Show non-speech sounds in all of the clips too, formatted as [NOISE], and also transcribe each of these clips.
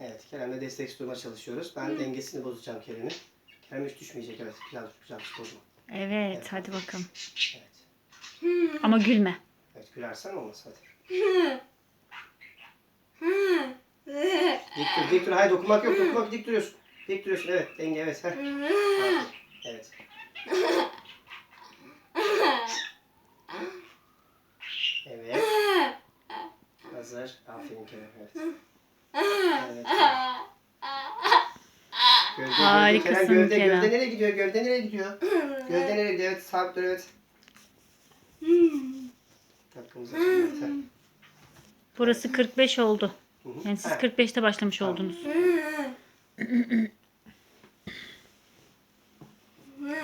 Evet, Kerem'le destek durma çalışıyoruz. Ben dengesini bozacağım Kerem'in. Kerem hiç düşmeyecek. Evet, güzel güzel bozma. Evet hadi bakalım. Evet. Ama gülme. Evet, gülersen olmaz hadi. Dik dur, dik dur. Hayır dokunmak yok, dokunmak dik duruyorsun. Dik duruyorsun, evet. Denge, evet. Heh. Evet. Evet. [LAUGHS] Hazır. Aferin Kerem, evet. Evet. Gövde, Harikasın Kerem, gövde, Kerem. Gövde nereye gidiyor? Gövde nereye gidiyor? Gövde nereye gidiyor? Evet, sabit dur, evet. Hakkımızı açalım, evet. Burası 45 oldu. Yani siz Ha. 45'te başlamış Tamam. oldunuz.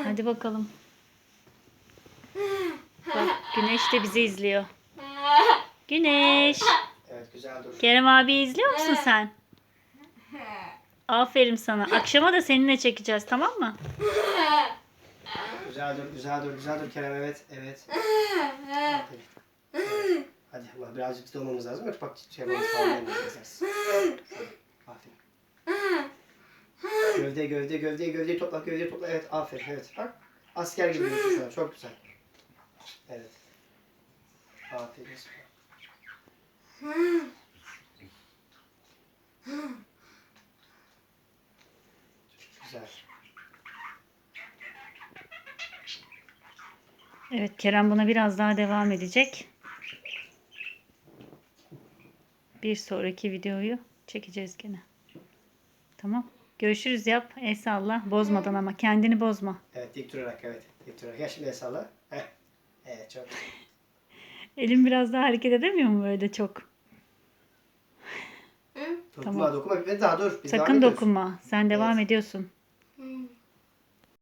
Hadi bakalım. Bak Güneş de bizi izliyor. Güneş. Güzel. Kerem abi izliyor musun sen? Aferin sana. Akşama da seninle çekeceğiz tamam mı? Güzel dur, güzel dur, güzel dur Kerem, evet, evet. Aferin. Evet. Hadi ama birazcık ciddi olmamız lazım. Yoksa bak şey sağlayamayacağız. Aferin. Gövde, gövde, gövde, gövdeyi topla, gövdeyi topla. Evet, aferin, evet. Bak, asker gibi yürüyorsun şu an. Çok güzel. Evet. Aferin. Güzel. Evet Kerem buna biraz daha devam edecek. Bir sonraki videoyu çekeceğiz gene. Tamam. Görüşürüz yap. El salla. Bozmadan ama. Kendini bozma. Evet, dik durarak, evet. Dik durarak. Gel şimdi el salla. Heh. Evet, çok. [LAUGHS] Elim biraz daha hareket edemiyor mu böyle çok? Dokunma, Tamam. dokunma. Daha dur. Biz Sakın dokunma. Sen devam Evet. ediyorsun.